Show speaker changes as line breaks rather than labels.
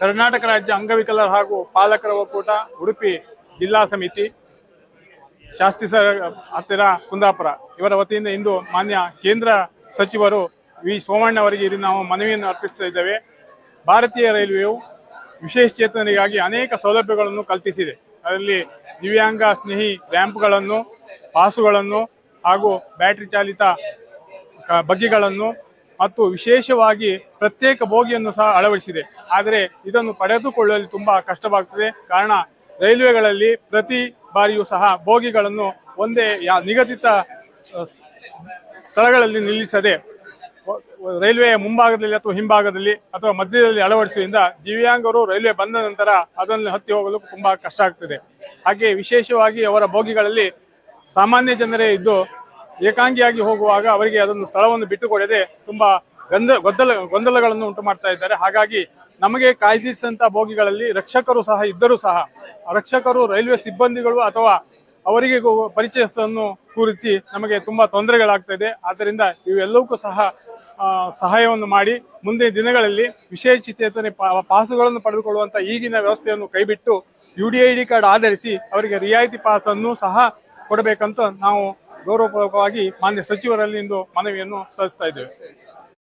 ಕರ್ನಾಟಕ ರಾಜ್ಯ ಅಂಗವಿಕಲರ ಹಾಗೂ ಪಾಲಕರ ಒಕ್ಕೂಟ ಉಡುಪಿ ಜಿಲ್ಲಾ ಸಮಿತಿ ಶಾಸ್ತ್ರಿ ಸರ್ ಹತ್ತಿರ ಕುಂದಾಪುರ. ಇವರ ವತಿಯಿಂದ ಇಂದು ಮಾನ್ಯ ಕೇಂದ್ರ ಸಚಿವರು ವಿ ಸೋಮಣ್ಣ ಅವರಿಗೆ ಇಲ್ಲಿ ನಾವು ಮನವಿಯನ್ನು ಅರ್ಪಿಸ್ತಾ ಇದ್ದೇವೆ. ಭಾರತೀಯ ರೈಲ್ವೆಯು ವಿಶೇಷ ಚೇತನರಿಗಾಗಿ ಅನೇಕ ಸೌಲಭ್ಯಗಳನ್ನು ಕಲ್ಪಿಸಿದೆ. ಅದರಲ್ಲಿ ದಿವ್ಯಾಂಗ ಸ್ನೇಹಿ ರ್ಯಾಂಪ್ಗಳನ್ನು, ಪಾಸುಗಳನ್ನು ಹಾಗೂ ಬ್ಯಾಟರಿ ಚಾಲಿತ ಬಗ್ಗಿಗಳನ್ನು ಮತ್ತು ವಿಶೇಷವಾಗಿ ಪ್ರತ್ಯೇಕ ಬೋಗಿಯನ್ನು ಸಹ ಅಳವಡಿಸಿದೆ. ಆದರೆ ಇದನ್ನು ಪಡೆದುಕೊಳ್ಳಲು ತುಂಬಾ ಕಷ್ಟವಾಗ್ತದೆ. ಕಾರಣ ರೈಲ್ವೆಗಳಲ್ಲಿ ಪ್ರತಿ ಬಾರಿಯೂ ಸಹ ಬೋಗಿಗಳನ್ನು ಒಂದೇ ನಿಗದಿತ ಸ್ಥಳಗಳಲ್ಲಿ ನಿಲ್ಲಿಸದೆ ರೈಲ್ವೆಯ ಮುಂಭಾಗದಲ್ಲಿ ಅಥವಾ ಹಿಂಭಾಗದಲ್ಲಿ ಅಥವಾ ಮಧ್ಯದಲ್ಲಿ ಅಳವಡಿಸುವುದರಿಂದ ದಿವ್ಯಾಂಗರು ರೈಲ್ವೆ ಬಂದ ನಂತರ ಅದನ್ನು ಹತ್ತಿ ಹೋಗಲು ತುಂಬಾ ಕಷ್ಟ ಆಗ್ತದೆ. ಹಾಗೆ ವಿಶೇಷವಾಗಿ ಅವರ ಬೋಗಿಗಳಲ್ಲಿ ಸಾಮಾನ್ಯ ಜನರೇ ಇದ್ದು ಏಕಾಂಗಿಯಾಗಿ ಹೋಗುವಾಗ ಅವರಿಗೆ ಅದನ್ನು ಸ್ಥಳವನ್ನು ಬಿಟ್ಟುಕೊಡದೆ ತುಂಬಾ ಗಂಧ, ಗೊಂದಲ, ಗೊಂದಲಗಳನ್ನು ಉಂಟು ಮಾಡ್ತಾ ಇದ್ದಾರೆ. ಹಾಗಾಗಿ ನಮಗೆ ಕಾಯ್ದಿರಿಸಿದಂತಹ ಬೋಗಿಗಳಲ್ಲಿ ರಕ್ಷಕರು ಸಹ ಇದ್ದರೂ ಸಹ ರಕ್ಷಕರು, ರೈಲ್ವೆ ಸಿಬ್ಬಂದಿಗಳು ಅಥವಾ ಅವರಿಗೆ ಪರಿಚಯಸ್ಥನ್ನು ಕೂರಿಸಿ ನಮಗೆ ತುಂಬಾ ತೊಂದರೆಗಳಾಗ್ತಾ ಇದೆ. ಆದ್ದರಿಂದ ಇವೆಲ್ಲವಕ್ಕೂ ಸಹ ಸಹಾಯವನ್ನು ಮಾಡಿ ಮುಂದಿನ ದಿನಗಳಲ್ಲಿ ವಿಶೇಷಚೇತನೆ ಪಾ- ಪಾಸುಗಳನ್ನು ಪಡೆದುಕೊಳ್ಳುವಂತ ಈಗಿನ ವ್ಯವಸ್ಥೆಯನ್ನು ಕೈಬಿಟ್ಟು ಯು ಡಿ ಕಾರ್ಡ್ ಆಧರಿಸಿ ಅವರಿಗೆ ರಿಯಾಯಿತಿ ಪಾಸ್ ಅನ್ನು ಸಹ ಕೊಡಬೇಕಂತ ನಾವು ಗೌರವಪೂರ್ವಕವಾಗಿ ಮಾನ್ಯ ಸಚಿವರಲ್ಲಿ ಇಂದು ಮನವಿಯನ್ನು ಸಲ್ಲಿಸ್ತಾ ಇದ್ದೇವೆ.